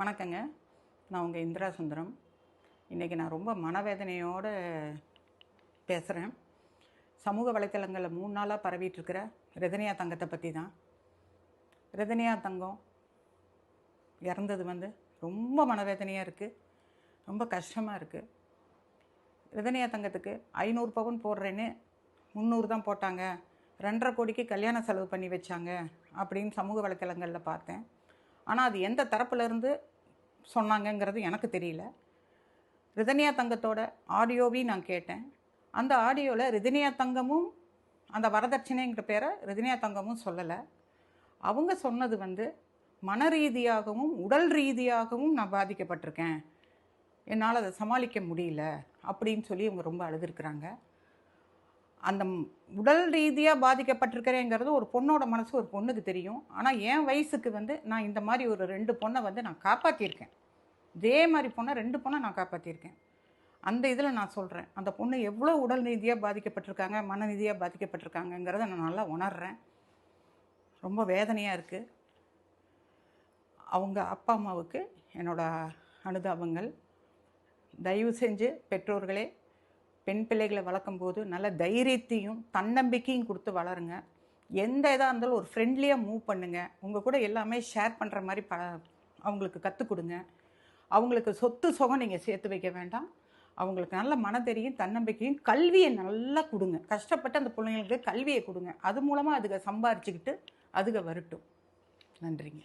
வணக்கங்க. நான் உங்கள் இந்திரா சுந்தரம். இன்றைக்கி நான் ரொம்ப மனவேதனையோடு பேசுகிறேன் சமூக வலைத்தளங்களில் மூணு நாளாக பரவிட்டுருக்கிற ரதனியா தங்கத்தை பற்றி தான். ரதனியா தங்கம் இறந்தது வந்து ரொம்ப மனவேதனையாக இருக்குது ரொம்ப கஷ்டமாக இருக்குது ரதனியா தங்கத்துக்கு ஐநூறு பவுன் போடுறேன்னு முந்நூறு தான் போட்டாங்க. ரெண்டரை கோடிக்கு கல்யாண செலவு பண்ணி வச்சாங்க அப்படின்னு சமூக வலைத்தளங்களில் பார்த்தேன். ஆனால் அது எந்த தரப்புலேருந்து சொன்னாங்கங்கிறது எனக்கு தெரியல. ரிதனியா தங்கத்தோட ஆடியோவையும் நான் கேட்டேன். அந்த ஆடியோவில் ரிதனியா தங்கமும் அந்த வரதட்சணைங்கிற பேரை ரிதனியா தங்கமும் சொல்லலை. அவங்க சொன்னது வந்து மன ரீதியாகவும் உடல் ரீதியாகவும் நான் பாதிக்கப்பட்டிருக்கேன். என்னால் அதை சமாளிக்க முடியல அப்படின்னு சொல்லி அவங்க ரொம்ப அழுதுருக்குறாங்க. அந்த உடல் ரீதியாக பாதிக்கப்பட்டிருக்கிறேங்கிறது ஒரு பொண்ணோட மனசு ஒரு பொண்ணுக்கு தெரியும். ஆனால் என் வயசுக்கு வந்து நான் இந்த மாதிரி ஒரு ரெண்டு பொண்ணை வந்து நான் காப்பாற்றியிருக்கேன் இதே மாதிரி பொண்ணை ரெண்டு பொண்ணை நான் காப்பாற்றியிருக்கேன் அந்த இதில் நான் சொல்கிறேன் அந்த பொண்ணு எவ்வளோ உடல் ரீதியாக பாதிக்கப்பட்டிருக்காங்க மன ரீதியாக பாதிக்கப்பட்டிருக்காங்கங்கிறத நான் நல்லா உணர்கிறேன் ரொம்ப வேதனையாக இருக்குது அவங்க அப்பா அம்மாவுக்கு என்னோடய அனுதாபங்கள். தயவு செஞ்சு பெற்றோர்களே பெண் பிள்ளைகளை வளர்க்கும் போது நல்ல தைரியத்தையும் தன்னம்பிக்கையும் கொடுத்து வளருங்க. எந்த இதாக இருந்தாலும் ஒரு ஃப்ரெண்ட்லியாக மூவ் பண்ணுங்கள் உங்கள் கூட எல்லாமே ஷேர் பண்ணுற மாதிரி ப அவங்களுக்கு கற்றுக் கொடுங்க. அவங்களுக்கு சொத்து சுகம் நீங்கள் சேர்த்து வைக்க வேண்டாம். அவங்களுக்கு நல்ல மனதெரியும் தன்னம்பிக்கையும் கல்வியை நல்லா கொடுங்க. கஷ்டப்பட்டு அந்த பிள்ளைங்களுக்கு கல்வியை கொடுங்க. அது மூலமாக அதுக சம்பாரிச்சுக்கிட்டு அதுக வரட்டும். நன்றிங்க.